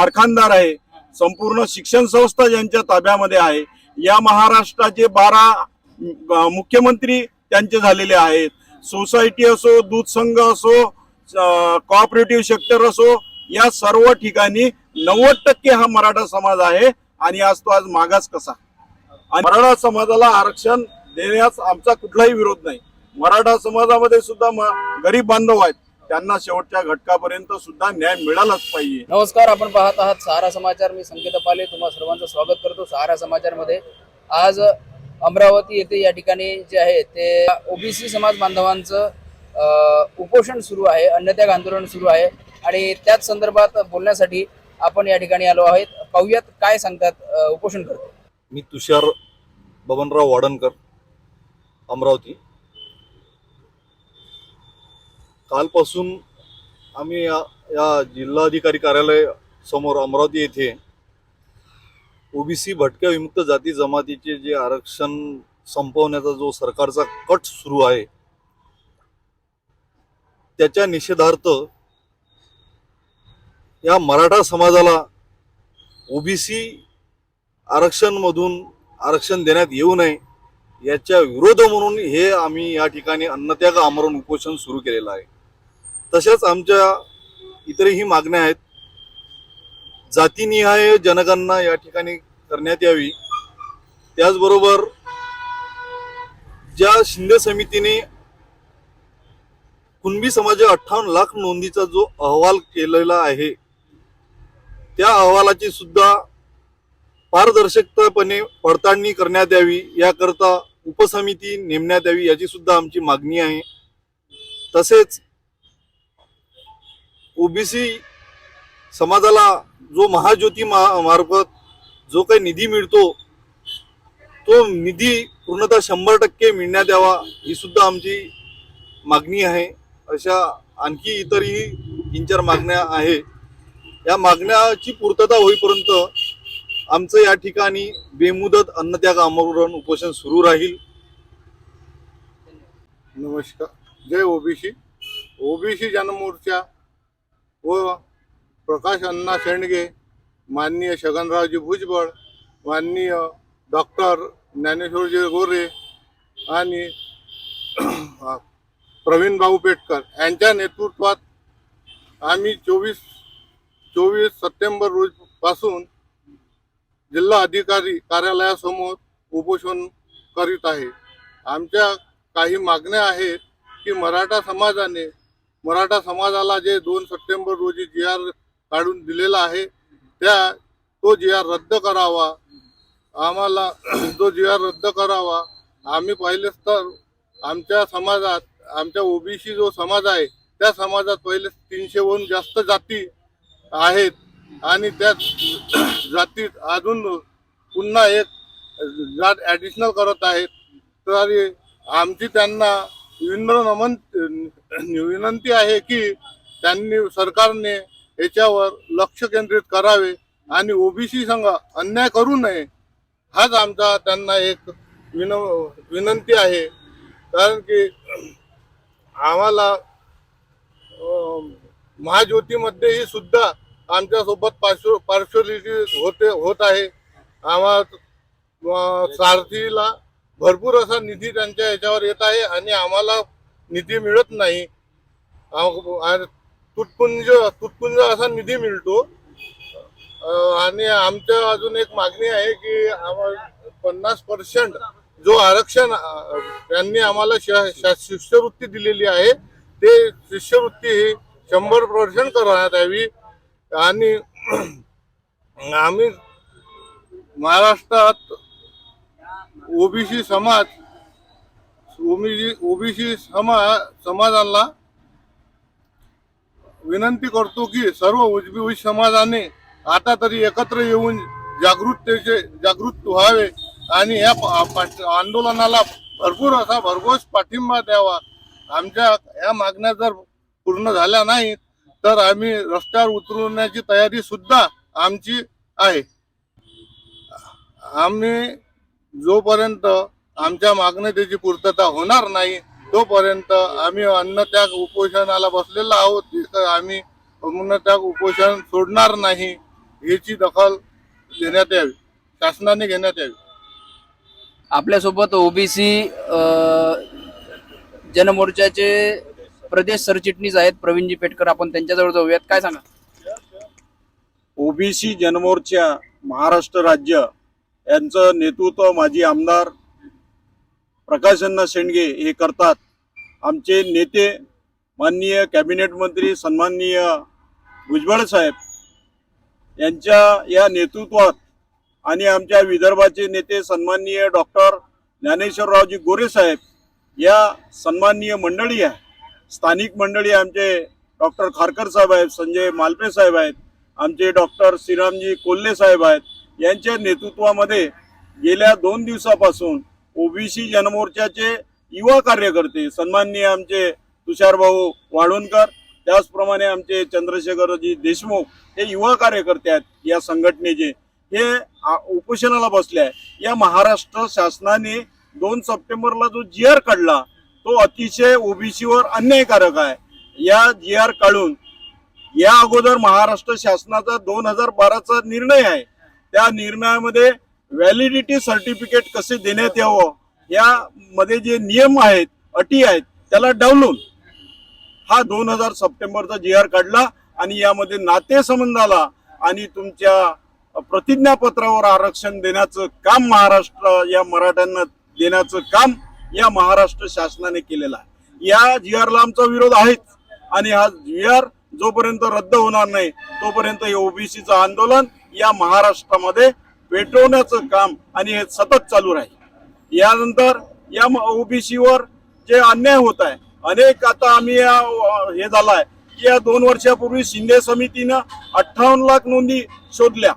कारखानदार आहे संपूर्ण शिक्षण संस्था ज्यांच्या ताब्यामध्ये आहे या महाराष्ट्राचे बारा मुख्यमंत्री त्यांचे झालेले आहेत. सोसायटी असो दूध संघ असो कॉपरेटिव्ह सेक्टर असो या सर्व ठिकाणी नव्वद टक्के हा मराठा समाज आहे आणि आज तो आज मागास कसा? आणि मराठा समाजाला आरक्षण देण्यास आमचा कुठलाही विरोध नाही. मराठा समाजामध्ये सुद्धा गरीब बांधव आहेत. त्यांना शेवटच्या घटकापर्यंत सुद्धा न्याय मिळालाच पाहिजे. नमस्कार आपण पाहत आहात सहारा समाचार. मी संकेत पाले तुम्हा सर्वांचं स्वागत करतो सहारा समाचारमध्ये. आज अमरावती येथे या ठिकाणी जे आहे ते ओबीसी समाज बांधवांचं उपोषण सुरू आहे अन्नत्याग आंदोलन सुरू आहे. आणि त्याच संदर्भात बोलण्यासाठी आपण या ठिकाणी आलो आहेत. पाहुयात काय सांगतात उपोषण करतो. मी तुषार बबनराव वाडणकर अमरावती. कालपासून आम्ही या या जिल्हाधिकारी कार्यालय समोर अमरावती येथे ओबीसी भटक्या विमुक्त जाती जमातीचे जे आरक्षण संपवण्याचा जो सरकारचा कट सुरू आहे त्याच्या निषेधार्थ या मराठा समाजाला ओबीसी आरक्षणमधून आरक्षण देण्यात येऊ नये याच्या विरोध म्हणून हे आम्ही या ठिकाणी अन्नत्याग आमरण उपोषण सुरू केलेलं आहे. तशाच आमच्या इतरही मागण्या आहेत. जातीनिहाय जनगणना या ठिकाणी करण्यात यावी. त्याचबरोबर ज्या शिंदे समितीने कुणबी समाजा अठ्ठावन्न लाख नोंदीचा जो अहवाल केलेला आहे त्या अहवालाची सुद्धा पारदर्शकतापणे पडताळणी करण्यात यावी. याकरता उपसमिती नेमण्यात यावी याची सुद्धा आमची मागणी आहे. तसेच ओबीसी समाजाला जो महाज्योती मा- मार्फत जो काही निधी मिळतो तो निधी पूर्णतः शंभर टक्के मिळण्यात यावा ही सुद्धा आमची मागणी आहे. अशा आणखी इतरही तीन चार मागण्या आहे. या मागण्याची पूर्तता होईपर्यंत आमचं या ठिकाणी बेमुदत अन्नत्याग आमरण उपोषण सुरू राहील. नमस्कार. जय ओबीसी. ओबीसी जनमोर्चा व प्रकाश अण्णा शेंडगे माननीय छगनरावजी भुजबळ माननीय डॉक्टर ज्ञानेश्वरजी गोरे आणि प्रवीण भाऊ पेटकर यांच्या नेतृत्वात आम्ही चोवीस चोवीस सप्टेंबर रोजपासून जिल्हा अधिकारी कार्यालयासमोर उपोषण करीत आहे. आमच्या काही मागण्या आहेत की मराठा समाजाने मराठा समाजाला जे दोन सप्टेंबर रोजी जी आर काढून दिलेला आहे त्या तो जी आर रद्द करावा. आम्हाला तो जी आर रद्द करावा. आम्ही पाहिलेच तर आमच्या समाजात आमच्या ओबीसी जो समाज आहे त्या समाजात पहिले तीनशेहून जास्त जाती आहेत. आणि त्या जातीत अजून पुन्हा एक जात ॲडिशनल करत आहेत. तरी आमची त्यांना विनम्र नमन विनंती आहे की त्यांनी सरकारने याच्यावर लक्ष केंद्रित करावे आणि ओबीसी संघ अन्याय करू नये. हाच आमचा त्यांना एक विन विनंती आहे. कारण की आम्हाला महाज्योतीमध्येही सुद्धा आमच्यासोबत पार्श्व पार्श्वलिटी होते होत आहे. आम्हा सारथीला भरपूर असा निधी त्यांच्या याच्यावर येत आहे आणि आम्हाला निधी मिळत नाही. तुटपुंज तुटपुंज असा निधी मिळतो. आणि आमच्या अजून एक मागणी आहे की पन्नास पर्सेंट जो आरक्षण त्यांनी आम्हाला शिष्यवृत्ती दिलेली आहे ते शिष्यवृत्ती ही शंभर पर्सेंट करण्यात यावी. आणि आम्ही महाराष्ट्रात ओबीसी समाज ओबीसी ओबीसी समा समाजाला विनंती करतो की सर्व उजबी समाजाने आता तरी एकत्र येऊन जागृततेचे जागृत व्हावे आणि या पा- आंदोलनाला भरपूर असा भरघोस पाठिंबा द्यावा. आमच्या या मागण्या जर पूर्ण झाल्या नाहीत तर आम्ही रस्त्यावर उतरवण्याची तयारी सुद्धा आमची आहे. आम्ही जोपर्यंत आमच्या मागण्याची पूर्तता होणार नाही. तोपर्यंत आम्ही अन्नत्याग उपोषणाला बसलेलो आहोत तिथं आम्ही अन्नत्याग उपोषण सोडणार नाही याची दखल देण्यात यावी. शासनाने घेण्यात यावी. आपल्यासोबत ओबीसी जनमोर्चाचे प्रदेश सरचिटणीस आहेत प्रवीणजी पेटकर. आपण त्यांच्याजवळ जाऊयात. काय सांगा? ओबीसी जनमोर्चा महाराष्ट्र राज्य यांचं नेतृत्व माजी आमदार प्रकाशअण्णा शेंडगे हे करतात. आमचे नेते माननीय कॅबिनेट मंत्री सन्माननीय भुजबळ साहेब यांच्या या नेतृत्वात आणि आमच्या विदर्भाचे नेते सन्माननीय डॉक्टर ज्ञानेश्वररावजी गोरे साहेब या सन्माननीय मंडळी आहे. स्थानिक मंडळी आमचे डॉक्टर खारकर साहेब आहेत संजय मालपे साहेब आहेत आमचे डॉक्टर श्रीरामजी कोल्हे साहेब आहेत. यांच्या नेतृत्वामध्ये गेल्या दोन दिवसापासून ओबीसी जनमोर्चाचे युवा कार्यकर्ते सन्माननीय आमचे तुषारभाऊ वाढवणकर त्याचप्रमाणे आमचे चंद्रशेखरजी देशमुख हे युवा कार्यकर्ते आहेत या संघटनेचे. हे उपोषणाला बसले आहे. या महाराष्ट्र शासनाने दोन सप्टेंबरला जो जी आर काढला तो अतिशय ओबीसीवर अन्यायकारक आहे. या जी आर काढून या अगोदर महाराष्ट्र शासनाचा दोन हजार बाराचा निर्णय आहे. त्या निर्णयामध्ये व्हॅलिडिटी सर्टिफिकेट कसे देण्यात यावं? या मध्ये जे नियम आहेत अटी आहेत त्याला डावलून हा दोन हजार सप्टेंबरचा जी आर काढला आणि यामध्ये नातेसंबंधाला आणि तुमच्या प्रतिज्ञापत्रावर आरक्षण देण्याचं काम महाराष्ट्र या मराठ्यांना देण्याचं काम या महाराष्ट्र शासनाने केलेलं आहे. या जी आरला आमचा विरोध आहेच आणि हा जी आर जोपर्यंत रद्द होणार नाही तोपर्यंत हे ओबीसीचं आंदोलन या महाराष्ट्रामध्ये पेटवण्याचं काम आणि हे सतत चालू राहील. यानंतर या ओबीसीवर जे अन्याय होत आहे अनेक आता आम्ही या अ, हे झालाय की या दोन वर्षापूर्वी शिंदे समितीनं अठ्ठावन्न लाख नोंदी शोधल्या.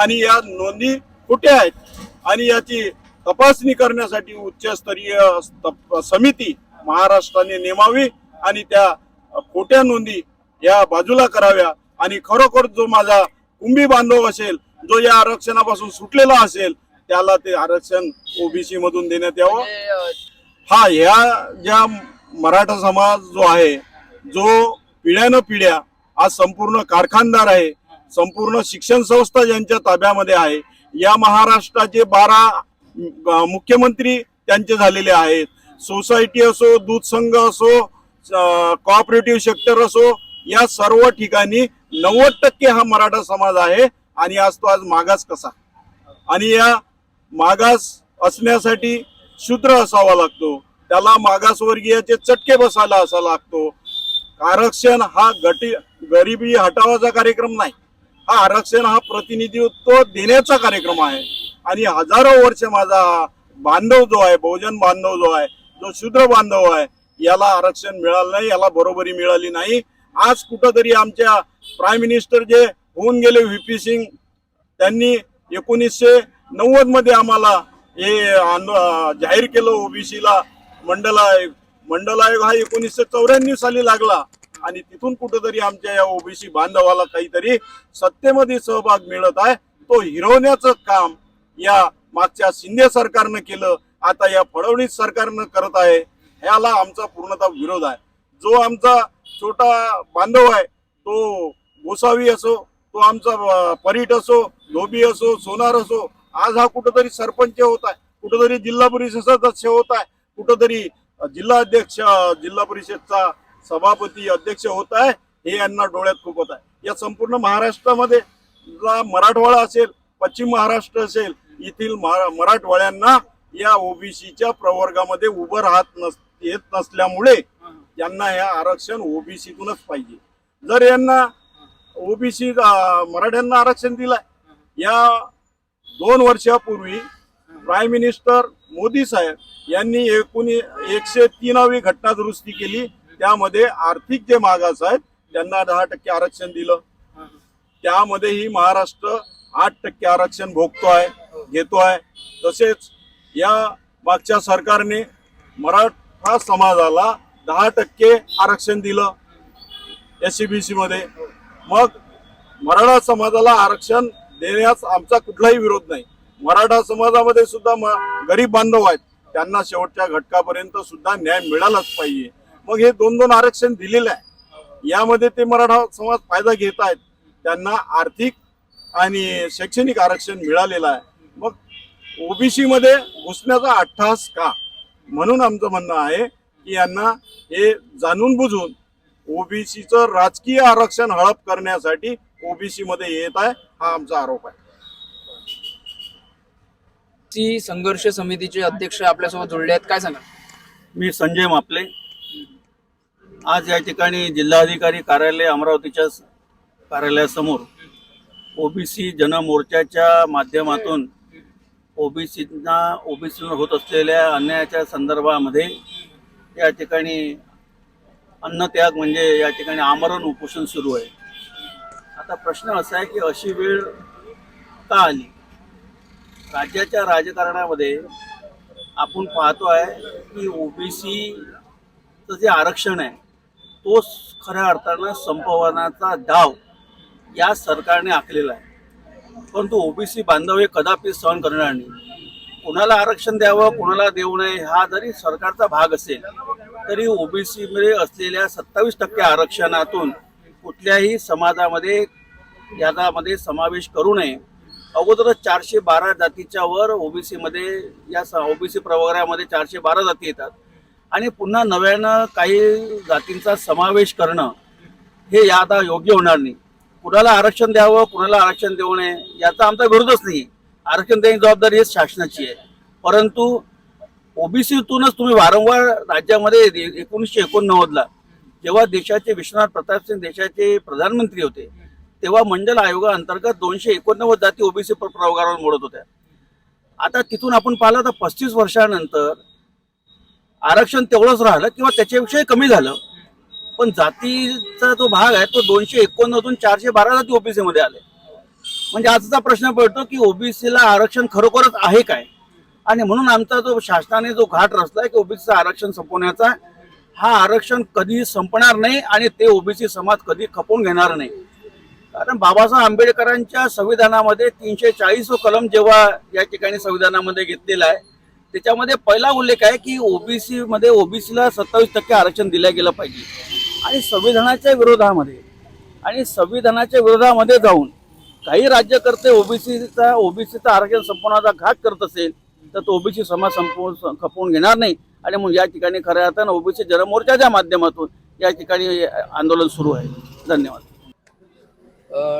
आणि या नोंदी कुठे आहेत? आणि याची तपासणी करण्यासाठी उच्चस्तरीय तप- समिती महाराष्ट्राने नेमावी आणि त्या खोट्या नोंदी या बाजूला कराव्या. आणि खरोखर जो माझा कुंभी बांधव असेल जो या आरक्षणापासून सुटलेला असेल त्याला ते आरक्षण ओबीसी मधून देण्यात यावं. म्हणजे, हा ह्या ज्या मराठा समाज जो आहे जो पिढ्यानं पिढ्या आज संपूर्ण कारखानदार आहे संपूर्ण शिक्षण संस्था ज्यांच्या ताब्यामध्ये आहे या महाराष्ट्राचे बारा मुख्यमंत्री त्यांचे झालेले आहेत. सोसायटी असो दूध संघ असो कोऑपरेटिव्ह सेक्टर असो या सर्व ठिकाणी नव्वद टक्के हा मराठा समाज आहे. आणि आज तो आज मागास कसा? आणि या मागास असण्यासाठी शूद्र असावा लागतो. त्याला मागासवर्गीयाचे चटके बसायला असा लागतो. आरक्षण हा गटी गरिबी हटावाचा कार्यक्रम नाही. हा आरक्षण हा प्रतिनिधित्व देण्याचा कार्यक्रम आहे. आणि हजारो वर्ष माझा हा बांधव जो आहे बहुजन बांधव जो आहे जो शूद्र बांधव आहे याला आरक्षण मिळालं नाही याला बरोबरी मिळाली नाही. आज कुठंतरी आमच्या प्राईम मिनिस्टर जे होऊन गेले व्ही सिंग. त्यांनी एकोणीसशे नव्वदमध्ये आम्हाला हे आंदो- जाहीर केलं ओबीसीला. मंडल आयोग मंडल आयोग हा एकोणीसशे चौऱ्याण्णव साली लागला. आणि तिथून कुठेतरी आमच्या या ओबीसी बांधवाला काहीतरी सत्तेमध्ये सहभाग मिळत आहे. तो हिरवण्याचं काम या मागच्या शिंदे सरकारनं केलं. आता या फडणवीस सरकारनं करत आहे. ह्याला आमचा पूर्णतः विरोध आहे. जो आमचा छोटा बांधव आहे तो गोसावी असो तो आमचा परीट असो धोबी असो सोनार असो आज हा कुठंतरी सरपंच होत आहे कुठंतरी जिल्हा परिषद सदस्य होत आहे कुठंतरी जिल्हा अध्यक्ष जिल्हा परिषदचा सभापती अध्यक्ष होत आहे हे यांना डोळ्यात खुपत आहे. या संपूर्ण महाराष्ट्रामध्ये मराठवाडा असेल पश्चिम महाराष्ट्र असेल येथील मराठवाड्यांना या ओबीसीच्या प्रवर्गामध्ये उभं राहत नस येत नसल्यामुळे यांना हे आरक्षण ओबीसीतूनच पाहिजे. जर यांना ओबीसी मराठ्यांना आरक्षण दिलंय. या दोन वर्षापूर्वी प्राईम मिनिस्टर मोदी साहेब यांनी एकोणी एकशे तीनावी घटना दुरुस्ती केली. त्यामध्ये आर्थिक जे मागास आहेत त्यांना दहा टक्के आरक्षण दिलं. त्यामध्येही महाराष्ट्र आठ टक्के आरक्षण भोगतो आहे घेतो आहे तसेच या मागच्या सरकारने मराठा समाजाला दहा टक्के आरक्षण दिलं. एस सी मध्ये. मग मराठा समाजाला आरक्षण देण्यास आमचा कुठलाही विरोध नाही. मराठा समाजामध्ये सुद्धा म- गरीब बांधव आहेत. त्यांना शेवटच्या घटकापर्यंत सुद्धा न्याय मिळालाच पाहिजे. मग हे दोन दोन आरक्षण दिलेलं आहे. यामध्ये ते मराठा समाज फायदा घेत आहेत. त्यांना आर्थिक आणि शैक्षणिक आरक्षण मिळालेलं आहे. मग ओबीसी मध्ये घुसण्याचा अट्टहास का? म्हणून आमचं म्हणणं आहे की यांना हे जाणून बुजून ओबीसीचं राजकीय आरक्षण हळप करण्यासाठी ओबीसी मध्ये येत आहे हा आमचा आरोप आहे. सी संघर्ष समितीचे अध्यक्ष आपल्यासोबत जुळले आहेत काय सांगा मी संजय मापले. आज या ठिकाणी जिल्हाधिकारी कार्यालय अमरावतीच्या कार्यालयासमोर ओबीसी जनमोर्चाच्या माध्यमातून ओबीसींना ओबीसीवर होत असलेल्या अन्यायाच्या संदर्भामध्ये या ठिकाणी अन्नत्याग म्हणजे या ठिकाणी आमरण उपोषण सुरू आहे. आता प्रश्न असा आहे की अशी वेळ का आली? राज्याच्या राजकारणामध्ये आपण पाहतो आहे की ओबीसीचं जे आरक्षण आहे तो खऱ्या अर्थानं संपवण्याचा डाव या सरकारने आखलेला आहे. परंतु ओबीसी बांधव हे कदापि सहन करणार नाही. कुणाला आरक्षण द्यावं कुणाला देऊ नये हा जरी सरकारचा भाग असेल तरी ओबीसी मध्ये असलेल्या सत्तावीस टक्के आरक्षणातून कुठल्याही समाजामध्ये यादामध्ये समावेश करू नये. अगोदरच चारशे बारा जातीच्या वर ओबीसीमध्ये या ओबीसी प्रवर्गामध्ये चारशे बारा जाती येतात. आणि पुन्हा नव्यानं काही जातींचा समावेश करणं हे या आता योग्य होणार नाही. कुणाला आरक्षण द्यावं कुणाला आरक्षण देऊ नये याचा आमचा विरोधच नाही. आरक्षण देण्याची जबाबदारी ही शासनाची आहे. परंतु ओबीसीतूनच तुम्ही वारंवार राज्यामध्ये एकोणीसशे एकोणनव्वदला जेव्हा देशाचे विश्वनाथ प्रताप सिंग देशाचे प्रधानमंत्री होते तेव्हा मंडल आयोगाअंतर्गत दोनशे एकोणनव्वद जाती ओबीसी प्रवर्गावर मोडत होत्या. आता तिथून आपण पाहिलं तर पस्तीस वर्षानंतर आरक्षण तेवढंच राहिलं किंवा त्याच्याविषयी कमी झालं. पण जातीचा जो भाग आहे तो दोनशे एकोणनव्वदून चारशे बारा जाती ओबीसी मध्ये आले. म्हणजे आजचा प्रश्न पडतो की ओबीसीला आरक्षण खरोखरच आहे काय? आणि म्हणून आमचा जो शासनाने जो घाट रचला आहे की ओबीसीचं आरक्षण संपवण्याचा हा आरक्षण कधी संपणार नाही आणि ते ओबीसी समाज कधी खपवून घेणार नाही. कारण बाबासाहेब आंबेडकरांच्या संविधानामध्ये तीनशे चाळीस कलम जेव्हा या ठिकाणी संविधानामध्ये घेतलेला आहे त्याच्यामध्ये पहिला उल्लेख आहे की ओबीसी मध्ये ओबीसीला सत्तावीस टक्के आरक्षण दिलं गेलं पाहिजे. आणि संविधानाच्या विरोधामध्ये आणि संविधानाच्या विरोधामध्ये जाऊन काही राज्यकर्ते ओबीसीचा ओबीसीचा आरक्षण संपवण्याचा घात करत असेल तर तो ओबीसी समाज संपवून खपवून घेणार नाही. आणि मग या ठिकाणी खऱ्या अर्थानं ओबीसी जनमोर्चाच्या माध्यमातून या ठिकाणी आंदोलन सुरू आहे. धन्यवाद.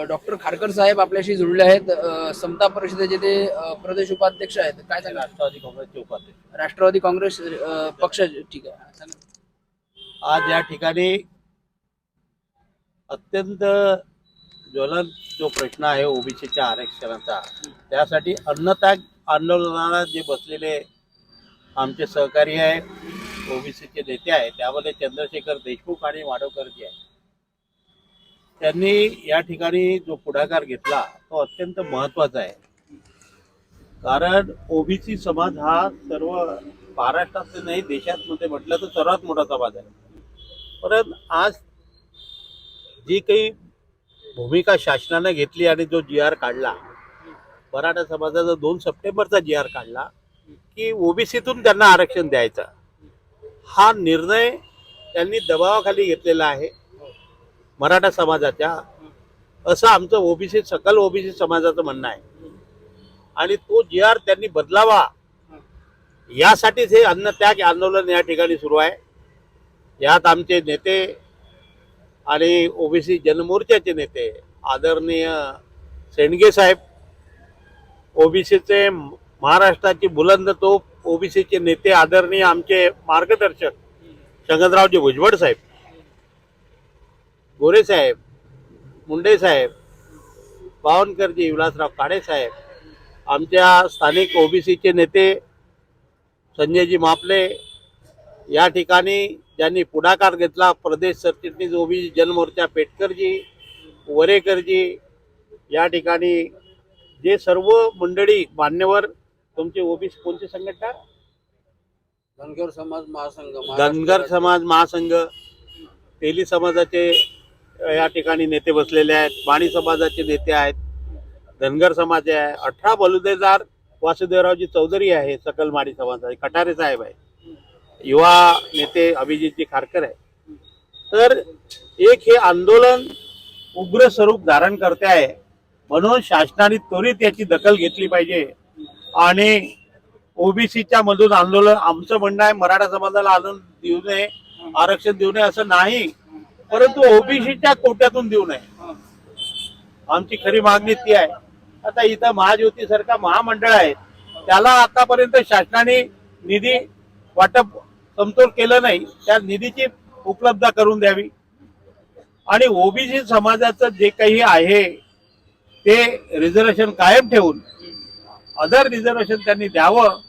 डॉक्टर खारकर साहेब आपल्याशी जुळले आहेत. समता परिषदेचे ते प्रदेश उपाध्यक्ष आहेत काय सांगा राष्ट्रवादी काँग्रेसचे उपाध्यक्ष. राष्ट्रवादी काँग्रेस पक्ष ठीक आहे. आज या ठिकाणी अत्यंत ज्वलंत जो प्रश्न आहे ओबीसीच्या आरक्षणाचा त्यासाठी अन्नत्याग आंदोलनाला जे बसलेले आमचे सहकारी आहे ओबीसीचे नेते आहे त्यामध्ये चंद्रशेखर देशमुख आणि माडवकरजी आहे त्यांनी या ठिकाणी जो पुढाकार घेतला तो अत्यंत महत्त्वाचा आहे. कारण ओबीसी समाज हा सर्व महाराष्ट्रात नाही देशात मध्ये म्हटलं तर सर्वात मोठा समाज आहे. परत आज जी काही भूमिका शासनानं घेतली आणि जो जी आर काढला मराठा समाजाचा दोन सप्टेंबरचा जी आर काढला की ओबीसीतून त्यांना आरक्षण द्यायचं. हा निर्णय त्यांनी दबावाखाली घेतलेला आहे मराठा समाजाच्या. असं आमचं ओबीसी सकल ओबीसी समाजाचं म्हणणं आहे. आणि तो जी आर त्यांनी बदलावा यासाठीच हे अन्नत्याग आंदोलन या ठिकाणी सुरू आहे. यात आमचे नेते आणि ओबीसी जनमोर्चाचे नेते आदरणीय सेंडगे साहेब ओबीसीचे महाराष्ट्राची बुलंद तोप ओबीसीचे नेते आदरणीय आमचे मार्गदर्शक शंगनरावजी भुजबळ साहेब गोरे साहेब मुंडे साहेब बावनकरजी विलासराव काळे साहेब आमच्या स्थानिक ओबीसीचे नेते संजयजी मापले या ठिकाणी ज्यांनी पुढाकार घेतला प्रदेश सरचिटणीस ओबीसी जनमोर्चा पेटकरजी वरेकरजी या ठिकाणी जे सर्व मंडळी मान्यवर तुमचे ओबीसी कोणती संघटना धनगर समाज महासंघ धनगर समाज महासंघ तेली समाजाचे या ठिकाणी नेते बसलेले आहेत माणी समाजाचे नेते आहेत धनगर समाज आहे अठरा बलुतेदार वासुदेवरावजी चौधरी आहे सकल माडी समाजाचे कटारे साहेब आहे. युवा नेते अभिजितजी खारकर आहे. तर एक हे आंदोलन उग्र स्वरूप धारण करते आहे. म्हणून शासनाने त्वरित याची दखल घेतली पाहिजे. आणि ओबीसीच्या मधून आंदोलन आमचं म्हणणं आहे मराठा समाजाला आंदोलन देऊ नये आरक्षण देऊ नये असं नाही. परंतु ओबीसीच्या कोट्यातून देऊ नये. आमची खरी मागणी ती आहे. आता इथं महाज्योती सारखा महामंडळ आहे. त्याला आतापर्यंत शासनाने निधी वाटप समतोल केलं नाही. त्या निधीची उपलब्ध करून द्यावी. आणि ओबीसी समाजाचं जे काही आहे ते रिझर्वेशन कायम ठेवून अदर रिझर्वेशन त्यांनी द्यावं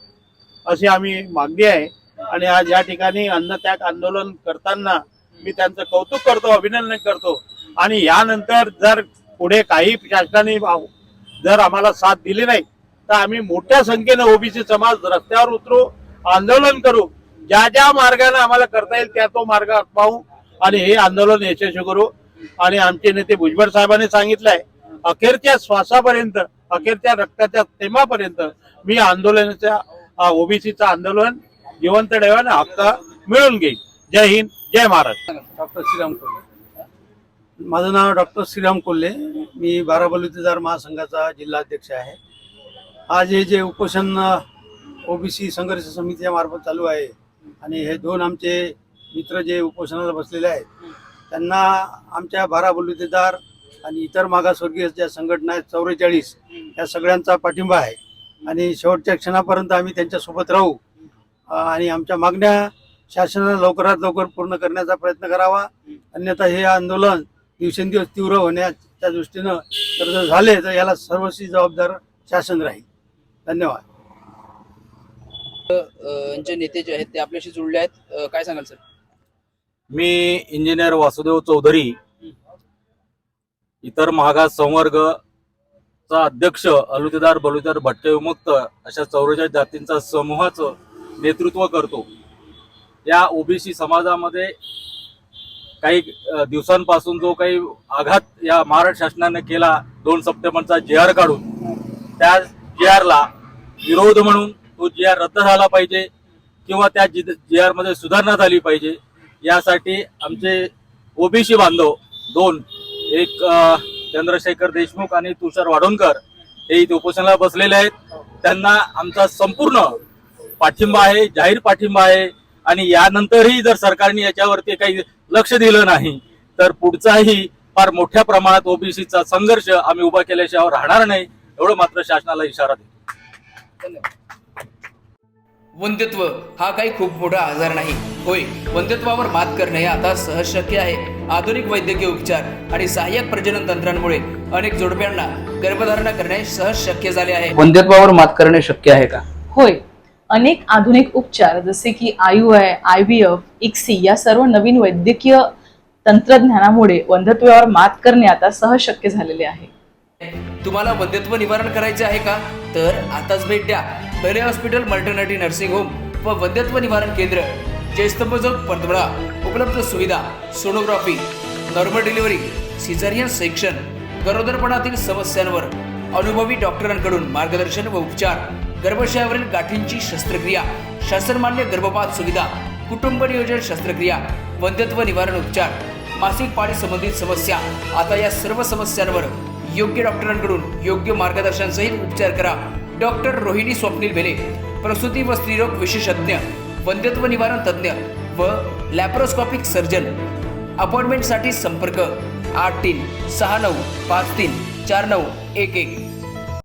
अशी आम्ही मागणी आहे. आणि आज या ठिकाणी अन्नत्याग आंदोलन करताना मी त्यांचं कौतुक करतो अभिनंदन करतो. आणि यानंतर जर पुढे काही शासनाने जर आम्हाला साथ दिली नाही तर आम्ही मोठ्या संख्येनं ओबीसी समाज रस्त्यावर उतरू आंदोलन करू. ज्या ज्या मार्गाने आम्हाला करता येईल त्या तो मार्ग पाहू आणि हे आंदोलन यशस्वी करू. आणि आमचे नेते भुजबळ साहेबांनी सांगितलंय अखेरच्या श्वासापर्यंत अखेरच्या रक्ताच्या थेंबापर्यंत मी आंदोलनाच्या ओबीसीचं आंदोलन जिवंत ठेवाने हक्क मिळून घेईन. जय हिंद जय महाराष्ट्र डॉक्टर श्रीराम कोल्हे. माझं नाव डॉक्टर श्रीराम कोल्हे. मी बाराबलुतेदार महासंघाचा जिल्हाध्यक्ष आहे. आज हे जे उपोषण ओबीसी संघर्ष समितीच्या मार्फत चालू आहे आणि हे दोन आमचे मित्र जे उपोषणाला बसलेले आहेत त्यांना आमच्या बाराबलुतेदार आणि इतर मागासवर्गीय ज्या संघटना आहेत चौवेचाळीस या सगळ्यांचा पाठिंबा आहे. आणि शेवटच्या क्षणापर्यंत आम्ही त्यांच्यासोबत राहू. आणि आमच्या मागण्या शासनाने लवकरात लवकर पूर्ण करण्याचा प्रयत्न करावा. अन्यथा हे आंदोलन दिवसेंदिवस तीव्र होण्याच्या दृष्टीनं जर जर झाले तर याला सर्वस्वी जबाबदार शासन राहील. धन्यवाद. यांचे नेते जे आहेत ते आपल्याशी जुळले आहेत. काय सांगाल सर? मी इंजिनियर वासुदेव चौधरी इतर मागास संवर्ग चा अध्यक्ष अलुतेदार बलुतेदार भट्टे विमुक्त अशा चौवेचाळीस जातींचा समूहाचं नेतृत्व करतो. या ओबीसी समाजामध्ये काही दिवसांपासून जो काही आघात या महाराष्ट्र शासनाने केला दोन सप्टेंबरचा जे आर काढून त्या जे आरला विरोध म्हणून तो जे आर रद्द झाला पाहिजे किंवा त्या जे आरमध्ये सुधारणा झाली पाहिजे यासाठी आमचे ओबीसी बांधव दोन एक चंद्रशेखर देशमुख आणि तुषार वाडोणकर हे इथे उपोषणाला बसलेले आहेत. त्यांना आमचा संपूर्ण पाठिंबा आहे जाहीर पाठिंबा आहे. आणि यानंतरही जर सरकारने याच्यावरती काही लक्ष दिलं नाही तर पुढचाही फार मोठ्या प्रमाणात ओबीसीचा संघर्ष आम्ही उभा केल्याशिवाय राहणार नाही एवढं मात्र शासनाला इशारा देतो. धन्यवाद. वंध्यत्व हा काही खूप मोठा आजार नाही. होय वंध्यत्वावर मात करणे हे आता सहज शक्य आहे. आधुनिक वैद्यकीय उपचार आणि सहाय्यक प्रजनन तंत्रांमुळे अनेक जोडप्यांना गर्भधारणा करणे सहज शक्य झाले आहे. वंध्यत्वावर मात करणे शक्य आहे का? होय. अनेक आधुनिक उपचार जसे की आयु आहे आय व्ही एफ इक्सी या सर्व नवीन वैद्यकीय तंत्रज्ञानामुळे वंध्यत्वावर मात करणे आता सहज शक्य झालेले आहे. तुम्हाला वंध्यत्व निवारण करायचे आहे का? तर आताच भेट द्या. पहिले हॉस्पिटल मल्टर्निटी नर्सिंग होम व वंध्यत्व निवारण केंद्र. जयस्तंभ चौक उपलब्ध सुविधा sonography normal delivery caesarean section गरोदरपणातील समस्यांवर अनुभवी डॉक्टरांकडून मार्गदर्शन व उपचार गर्भाशयावरील गाठींची शस्त्रक्रिया शासनमान्य गर्भपात सुविधा कुटुंब नियोजन शस्त्रक्रिया वंध्यत्व निवारण उपचार मासिक पाळी संबंधित समस्या आता या सर्व समस्यांवर योग्य डॉक्टरांकडून योग्य मार्गदर्शनसहित उपचार करा. डॉक्टर रोहिणी स्वप्नील भेले प्रसूती व स्त्रीरोग विशेषज्ञ. वंध्यत्व निवारण तज्ज्ञ व लॅप्रोस्कॉपिक सर्जन. अपॉइंटमेंटसाठी संपर्क आठ तीन सहा नऊ पाच तीन चार नऊ एक एक.